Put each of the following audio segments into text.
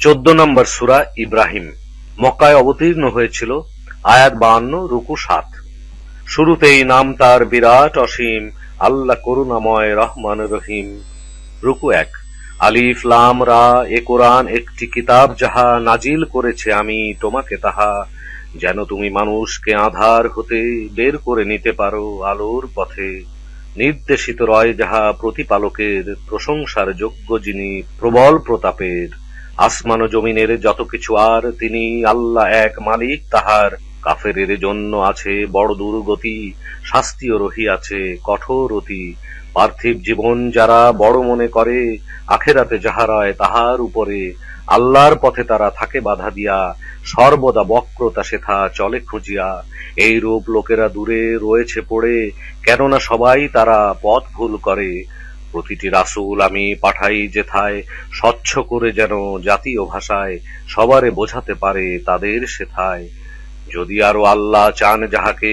চোদ্দ নম্বর সুরা ইব্রাহিম। মক্কায় অবতীর্ণ হয়েছিল আয়াত বাহান্ন, রুকু সাত। শুরুতেই নাম তার বিরাট অসীম, আল্লাহ করুণাময় রহমান রহিম। রুকু এক। আলিফ, লাম, রা, এ কোরআন একটি কিতাব যাহা নাজিল করেছে আমি, তোমাকে তাহা। যেন তুমি মানুষকে আধার হতে বের করে নিতে পারো আলোর পথে। নির্দেশিত রয় যাহা প্রতিপালকের প্রশংসার যোগ্য যিনি প্রবল প্রতাপের। আসমান ও জমিনের যত কিছু, আর তিনি আল্লাহ এক মালিক, তাহার কাফেরের জন্য আছে বড় দুর্গতি, শাস্তিও রহিয়াছে কঠোর অতি। পার্থিব জীবন যারা বড় মনে করে, আখেরাতে যাহারায় তাহার উপরে। আল্লাহর পথে তারা থাকে বাধা দিয়া, সর্বদা বক্রতা সেথা চলে খুঁজিয়া। এই রূপ লোকেরা দূরে রয়েছে পড়ে, কেননা সবাই তারা পথ ভুল করে। প্রতিটি রাসূল আমি পাঠাই যেথায় স্বচ্ছ করে যেন জাতীয় ভাষায় সবারে বোঝাতে পারে তাদের সেথায়। যদি আরও আল্লাহ চান যাহাকে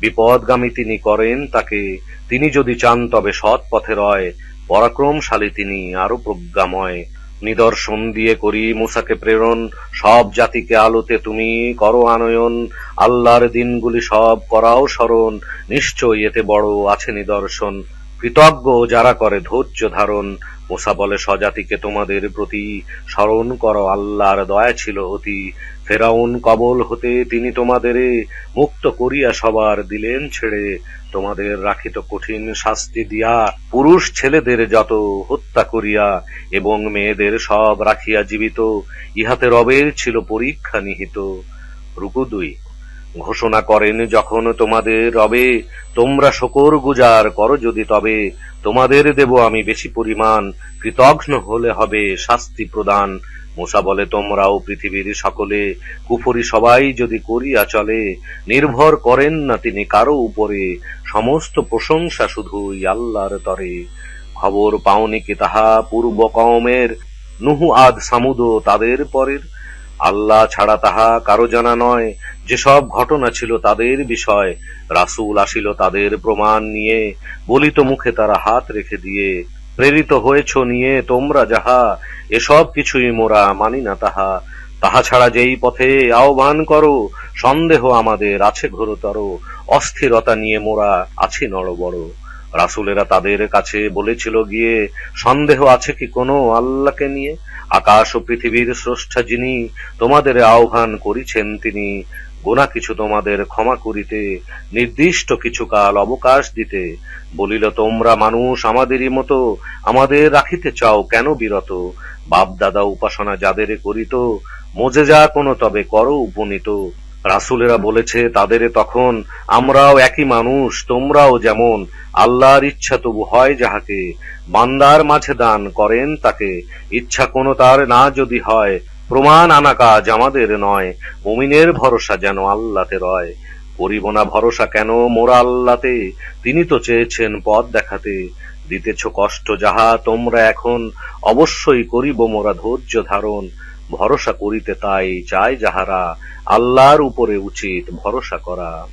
বিপদগামী তিনি করেন, তাকে তিনি যদি চান তবে সৎ পথে রয়, পরাক্রমশালী তিনি আরও প্রজ্ঞাময়। নিদর্শন দিয়ে করি মুসাকে প্রেরণ, সব জাতিকে আলোতে তুমি করো আনয়ন, আল্লাহর দিনগুলি সব করাও স্মরণ, নিশ্চয় এতে বড় আছে নিদর্শন। কৃতজ্ঞ যারা করে ধৈর্য ধারণ। মোসা বলে, স্বজাতিকে তোমাদের প্রতি স্মরণ কর, আল্লাহর দয়া ছিল অতি। ফেরাউন কবল হতে তিনি তোমাদের মুক্ত করিয়া সবার দিলেন ছেড়ে। তোমাদের রাখিত কঠিন শাস্তি দিয়া পুরুষ ছেলেদের যত হত্যা করিয়া এবং মেয়েদের সব রাখিয়া জীবিত, ইহাতে রবের ছিল পরীক্ষা নিহিত। রুকু দুই। ঘোষণা করেন যখন তোমাদের রবে, তোমরা শকর গুজার করো যদি তবে। তোমাদের দেব আমি বেশি পরিমাণ, কৃতঘ্ন হলে হবে শাস্তি প্রদান। মোসা বলে, তোমরাও পৃথিবীর সকলে, কুফরি সবাই যদি করিয়া চলে, নির্ভর করেন না তিনি কারও উপরে। সমস্ত প্রশংসা শুধুই আল্লাহর তরে। খবর পাওনি কি তাহা পূর্ব কওমের? নুহু, আদ সামুদ তাদের পরের। আল্লাহ ছাড়া তাহা কারও জানা নয়। যেসব ঘটনা ছিল তাদের বিষয়, রাসূল আসিল তাদের প্রমাণ নিয়ে, বলিত মুখে তারা হাত রেখে দিয়ে, প্রেরিত হয়েছ নিয়ে তোমরা যাহা, এসব কিছুই মোরা মানি না তাহা। তাহা ছাড়া যেই পথে আহ্বান করো, সন্দেহ আমাদের আছে ঘোরতর। অস্থিরতা নিয়ে মোরা আছি নড়বড়। রাসূলেরা তাদের কাছে বলেছিল, গিয়ে সন্দেহ আছে কি কোনো আল্লাহকে নিয়ে? আকাশ ও পৃথিবীর স্রষ্টা যিনি তোমাদের আহ্বান করিছেন, তিনি গোনা কিছু তোমাদের ক্ষমা করিতে নির্দিষ্ট কিছু কাল অবকাশ দিতে। বলিল, তোমরা মানুষ আমাদেরই মতো আমাদের রাখিতে চাও কেন বিরত? বাপ দাদা উপাসনা যাদের করিত, মজে যা কোনো তবে করো উপনীত। রাসূলেরা বলেছে, তাদের তখন আমরাও একই মানুষ, তোমরাও যেমন আল্লাহর ইচ্ছা তবু হয় যাহাকে বান্দার মাঝে দান করেন তাকে। ইচ্ছা কোনো তার না যদি হয়, প্রমাণ আনা কাজ আমাদের নয়। মুমিনের ভরসা যেন আল্লাতে রয়। করিব না ভরসা কেন মোরা আল্লাতে তিনি তো চেয়েছেন পথ দেখাতে। দিতেছ কষ্ট যাহা তোমরা এখন অবশ্যই করিব মোরা ধৈর্য ধারণ। ভরসা করিতে তাই চায় যাহারা আল্লাহর উপরে উচিত ভরসা করা।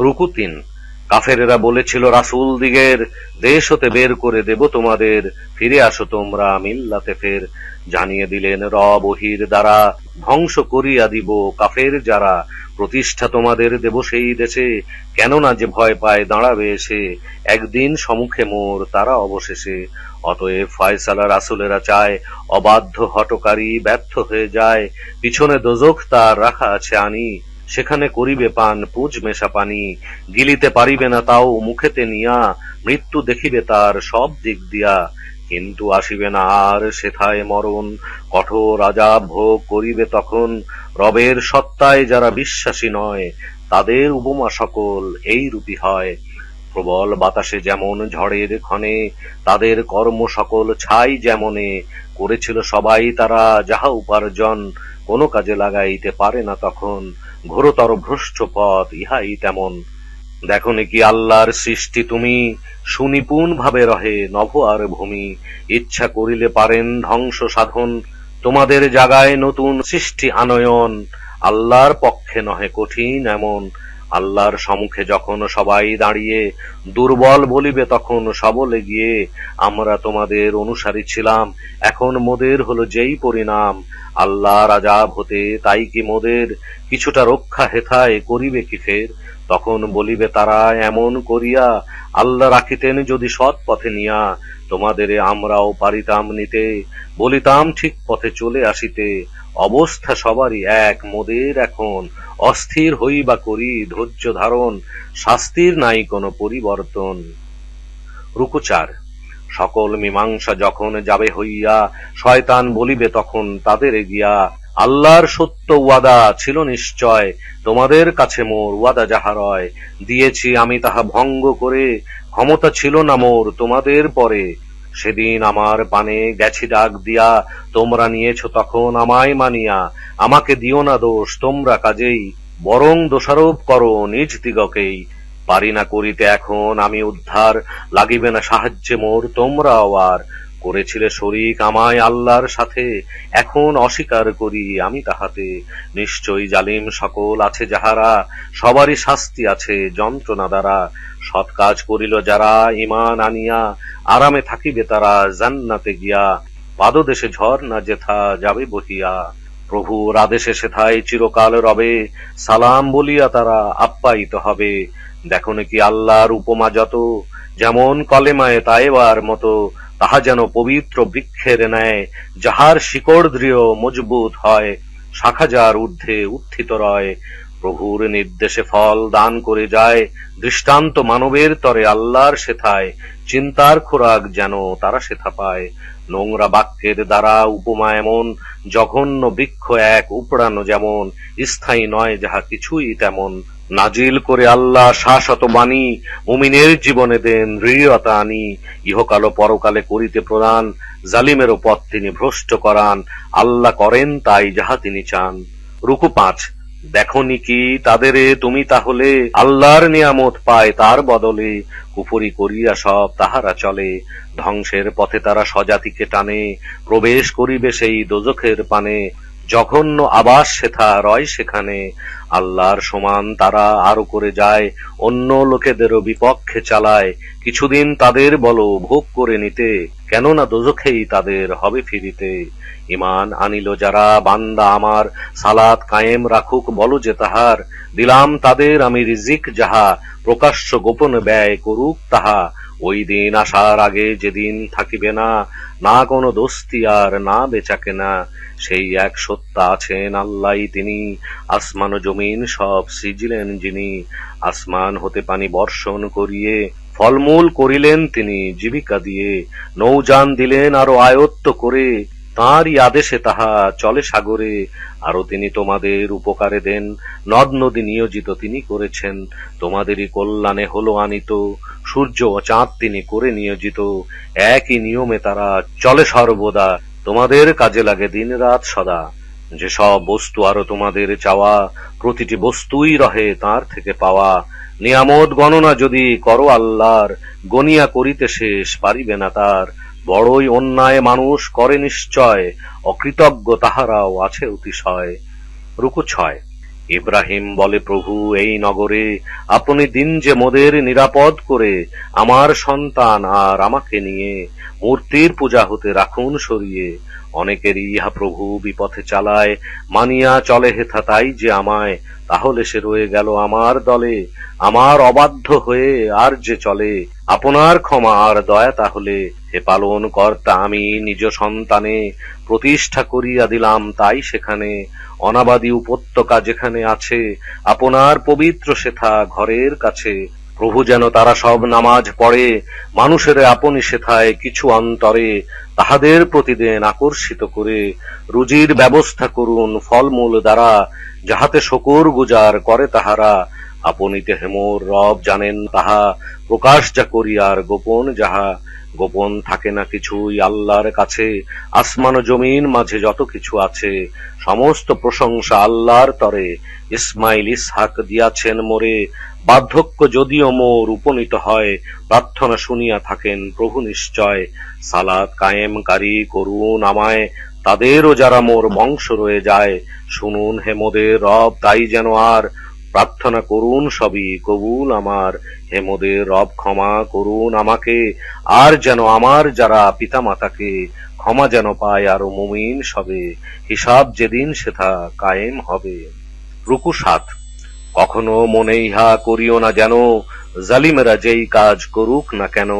রুকু তিন। কাফেরেরা বলেছিল, রাসূল দিগের দেশ হতে বের করে দেব তোমাদের। ফিরে আসো তোমরা মিল্লাতে ফের। জানিয়ে দিলেন, রব ওহির দ্বারা ধ্বংস করিয়া দিব। কাফের যারা প্রতিষ্ঠা তোমাদের দেব সেই দেশে। কেননা যে ভয় পায় দাঁড়াবে এসে একদিন সমুখে মোর তারা অবশেষে। অতএব ফয়সালা রাসূলেরা চায়, অবাধ্য হটকারী ব্যর্থ হয়ে যায়। পিছনে দোজখ তার রাখা আছে আনি, সেখানে করিবে পান পুজ মেশা পানি। গিলিতে পারিবে না তাও মুখেতে নিয়া, মৃত্যু দেখিবে তার সব দিক দিয়া। কিন্তু আসিবে না আর সেথায় মরণ। কঠোর আজাব ভোগ করিবে তখন, রবের সত্তায় যারা বিশ্বাসী নয়, তাদের উপমা সকল এই রূপী হয়। প্রবল বাতাসে যেমন ঝড়ের ক্ষণে তাদের কর্ম সকল ছাই যেমনে, করেছিল সবাই তারা যাহা উপার্জন, কোনো কাজে লাগাইতে পারে না তখন, ঘোরতর ভ্রষ্ট পথ ইহাই তেমন। দেখো নাকি আল্লাহর সৃষ্টি তুমি সুনিপুণ ভাবে রহে নভ আর ভূমি, ইচ্ছা করিলে পারেন ধ্বংস সাধন, তোমাদের জাগায় নতুন সৃষ্টি আনয়ন, আল্লাহর পক্ষে নহে কঠিন এমন আল্লাহর সম্মুখে যখন সবাই দাঁড়িয়ে দুর্বল বলিবে তখন সবলে গিয়ে আমরা তোমাদের অনুসারী ছিলাম। এখন মোদের হলো যেই পরিণাম। আল্লাহ রাজা হতে তাই কি মোদের কিছুটা রক্ষা হেথায় করিবে কি ফের? তখন বলিবে, তারা এমন করিয়া আল্লাহ রাখিতেন যদি সৎ পথে নিয়া, তোমাদের আমরাও পারিতাম নিতে, বলিতাম ঠিক পথে চলে আসিতে। অবস্থা সবারই এক, মোদের এখন অস্থির হইবা করি, ধৈর্য ধারণ, শাস্তির নাই কোনো পরিবর্তন। রুকুচার সকল মীমাংসা যখন যাবে হইয়া, শয়তান বলিবে তখন তাদের গিয়া আল্লাহর সত্য ওয়াদা ছিল নিশ্চয়, তোমাদের কাছে মোর ওয়াদা যাহা রয়, দিয়েছি আমি তাহা ভঙ্গ করে, ক্ষমতা ছিল না মোর তোমাদের পরে। সেদিন আমার পানে গেছি ডাক দিয়া, তোমরা নিয়েছ তখন আমায় মানিয়া, আমাকে দিও না দোষ, তোমরা কাজেই, বরং দোষারোপ করো নিজ দিগকেই। পারি না করিতে এখন, আমি উদ্ধার, লাগিবে না সাহায্যে মোর, তোমরাও আর করেছিলে শরিক আমায় আল্লাহর সাথে। এখন অস্বীকার করি আমি তাহাতে। নিশ্চয়ই জালিম সকল আছে যাহারা, সবারই শাস্তি আছে যন্ত্রণা দ্বারা। সৎ কাজ করিল যারা ইমান আনিয়া, আরামে থাকিবে তারা জান্নাতে গিয়া। পাদদেশে ঝড় না যেথা যাবে বহিয়া। প্রভুর আদেশে সেথায় চিরকাল রবে, সালাম বলিয়া তারা আপ্যায়িত হবে। দেখো নাকি আল্লাহর উপমা যত, যেমন কলেমায় তাইবার মতো তাহা যেন পবিত্র বৃক্ষের ন্যায় যাহার শিকড় দৃঢ় মজবুত হয়, শাখা যার ঊর্ধ্বে উত্থিত রয়। প্রভুর নির্দেশে ফল দান করে যায়, দৃষ্টান্ত মানবের তরে আল্লাহর সেথায়, চিন্তার খোরাক যেন তারা সেথা পায়। নোংরা বাক্যের দ্বারা উপমা এমন, জঘন্য বৃক্ষ এক উপড়ানো যেমন, স্থায়ী নয় যাহা কিছুই তেমন। নাজিল করে আল্লাহ শাশ্বত বাণী মুমিনের জীবনে দেন দৃঢ়তা আনি। ইহকাল পরকালে করিতে প্রদান, জালিমেরও পথ তিনি ভ্রষ্ট করান। আল্লাহ করেন তাই যাহা তিনি চান। রুকু পাঁচ, দেখনি কি তাদেরে তুমি তাহলে? আল্লাহর নিয়ামত পায় তার বদলে। কুফরি করিয়া সব তাহারা চলে। ধ্বংসের পথে তারা স্বজাতিকে টানে। প্রবেশ করিবে সেই দোজখের পানে। জঘন্য আবাস সেথা রয় সেখানে। আল্লাহর সমান তারা আরও করে যায়, অন্য লোকেদেরও বিপক্ষে চালায়। কিছুদিন তাদের বলো, ভোগ করে নিতে, কেননা দোজখেই তাদের হবে ফিরিতে। ইমান আনিল যারা, বান্দা আমার, সালাত কায়েম রাখুক, বলো যে তাহার। দিলাম তাদের আমি রিজিক যাহা, প্রকাশ্য গোপন ব্যয় করুক তাহা। ওই দিন আসার আগে যেদিন থাকিবে না না কোনো দোস্তি আর না বেচাকে না সেই এক সত্তা আছেন আল্লাহ তিনি। আসমান জমিন সব সিজিলেন যিনি। আসমান হতে পানি বর্ষণ করিয়ে, ফলমূল করিলেন তিনি জীবিকা দিয়ে। নৌযান দিলেন আরও আয়ত্ত করে, তাঁরই আদেশে তাহা চলে সাগরে। আরও তিনি তোমাদের উপকারে দেন, নদ নদী নিয়োজিত তিনি করেছেন। তোমাদেরই কল্যাণে হলো আনিত। সূর্য ও চাঁদ তিনি করে নিয়োজিত। একই নিয়মে তারা চলে সর্বদা। তোমাদের কাজে লাগে দিন রাত সদা যেসব বস্তু আরও তোমাদের চাওয়া, প্রতিটি বস্তুই রহে তার থেকে পাওয়া। নিয়ামত গণনা যদি করো আল্লাহর, গনিয়া করিতে শেষ পারিবে না তার। বড়ই অন্যায় মানুষ করে নিশ্চয়, অকৃতজ্ঞ তাহারাও আছে অতিশয়। রুকু ছয়। ইব্রাহিম বলে, প্রভু, এই নগরে আপনি দিন যে মোদের নিরাপদ করে আমার সন্তান আর আমাকে নিয়ে মূর্তির পূজা হতে রাখুন সরিয়ে, অনেকেরই ইহা প্রভু বিপথে চালায়, মানিয়া চলে হেথা তাই যে আমায়, তাহলে সে রয়ে গেল আমার দলে, আমার অবাধ্য হয়ে আর যে চলে, আপনার ক্ষমা আর দয়া তাহলে হে পালন কর্তা, আমি নিজ সন্তানে প্রতিষ্ঠা করিয়া দিলাম তাই সেখানে অনাবাদী উপত্যকা যেখানে আছে, আপনার পবিত্র সেথা ঘরের কাছে। প্রভু যেন তারা সব নামাজ পড়ে, মানুষের আপনি সেথায় কিছু অন্তরে তাহাদের প্রতিদিন আকর্ষিত করে। রুজির ব্যবস্থা করুন ফলমূল দ্বারা, যাহাতে শকুর গুজার করে তাহারা। আপনিতে হেমোর রব জানেন তাহা, প্রকাশ যা করিয়ার গোপন যাহা। গোপন থাকে না কিছুই আল্লাহর কাছে। আসমান ও জমিন মাঝে যত কিছু আছে, সমস্ত প্রশংসা আল্লাহর তরে। ইসমাইল, ইসহাক দিয়াছেন মোরে। বার্ধক্য যদিও মোর উপনীত হয়, প্রার্থনা শুনিয়া থাকেন প্রভু নিশ্চয়। সালাত কায়েমকারী করুন আমায়, তাদেরও যারা মোর বংশ রয়ে যায়। শুনুন হে মোদের রব, তাই যেন আর প্রার্থনা করুন সবই কবুল, আমার হে মোদের রব ক্ষমা করুন আমাকে। আর যেন আমার যারা পিতামাতাকে ক্ষমা যেন পায় আরও মুমিন সবে, হিসাব যেদিন সেথা কায়েম হবে। রুকু সাত, কখনো মনে ইহা করিও না যেন, জালিমেরা যেই কাজ করুক না কেন,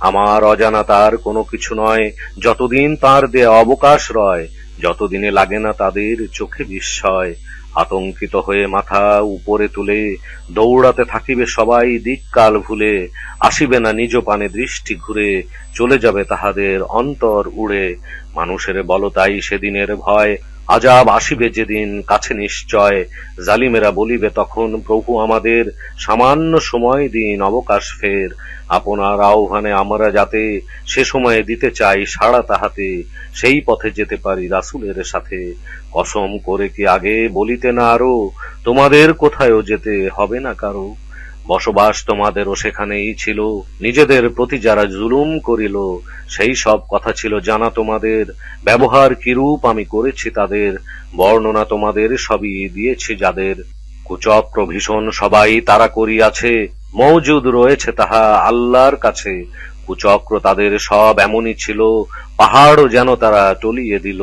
আমার অজানা তার কোনো কিছু নয়, যতদিন তার দেয়া অবকাশ রয় যতদিনে লাগে না তাদের চোখে বিস্ময়, আতঙ্কিত হয়ে মাথা উপরে তুলে দৌড়াতে থাকিবে সবাই দিককাল ভুলে, আসিবে না নিজ পানে দৃষ্টি ঘুরে, চলে যাবে তাহাদের অন্তর উড়ে। মানুষের বলতাই সেদিনের ভয় আজাব আসিবে যেদিন, কাছে নিশ্চয়। জালিমেরা বলিবে তখন, প্রভু আমাদের সামান্য সময় দিন, অবকাশ ফের। আপনার আহ্বানে আমরা যাতে সে সময়ে দিতে চাই, সাড়া তাহাতে। সেই পথে যেতে পারি রাসুলের সাথে। কসম করে কি আগে বলিতে না আরও? তোমাদের কোথায়ও যেতে হবে না কারও? বসবাস তোমাদেরও সেখানেই ছিল। নিজেদের প্রতি যারা জুলুম করিল, সেই সব কথা ছিল জানা তোমাদের। ব্যবহার কিরূপ আমি করেছি তাদের, বর্ণনা তোমাদের সবই দিয়েছি যাদের। কুচক্র ভীষণ সবাই তারা করিয়াছে মৌজুদ রয়েছে তাহা আল্লাহর কাছে। কুচক্র তাদের সব এমনই ছিল, পাহাড়ও যেন তারা টলিয়ে দিল।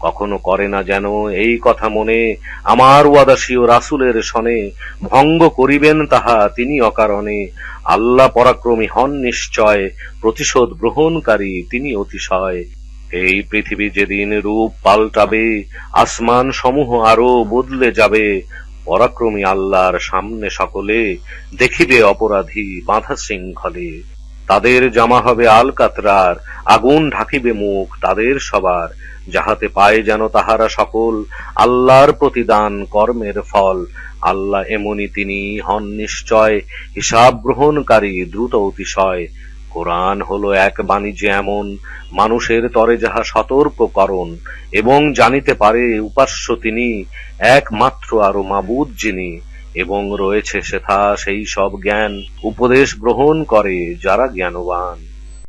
কখনো করে না যেন এই কথা মনে আমার ওয়াদাসী ও রাসুলের সনে ভঙ্গ করিবেন তাহা তিনি অকারণে। আল্লাহ পরাক্রমী হন নিশ্চয়, প্রতিশোধ গ্রহণকারী তিনি অতিশয়। এই পৃথিবী যেদিন রূপ পাল্টাবে, আসমান সমূহ আরও বদলে যাবে, পরাক্রমী আল্লাহর সামনে সকলে দেখিবে অপরাধী বাঁধা শৃঙ্খলে। তাদের জামা হবে আলকাতরার, আগুন ঢাকিবে মুখ তাদের সবার। যাহাতে পায় যেন তাহারা সকল আল্লাহর প্রতিদান কর্মের ফল। আল্লাহ এমনি তিনি হন নিশ্চয়, হিসাব গ্রহণকারী দ্রুত অতিশয়। কোরআন হলো এক বাণিজ্য এমন, মানুষের তরে যাহা সতর্ক করণ এবং জানিতে পারে উপাস্য তিনি একমাত্র আরও মাবুদ যিনি, এবং রয়েছে সেথা সেই সব জ্ঞান উপদেশ গ্রহণ করে যারা জ্ঞানবান।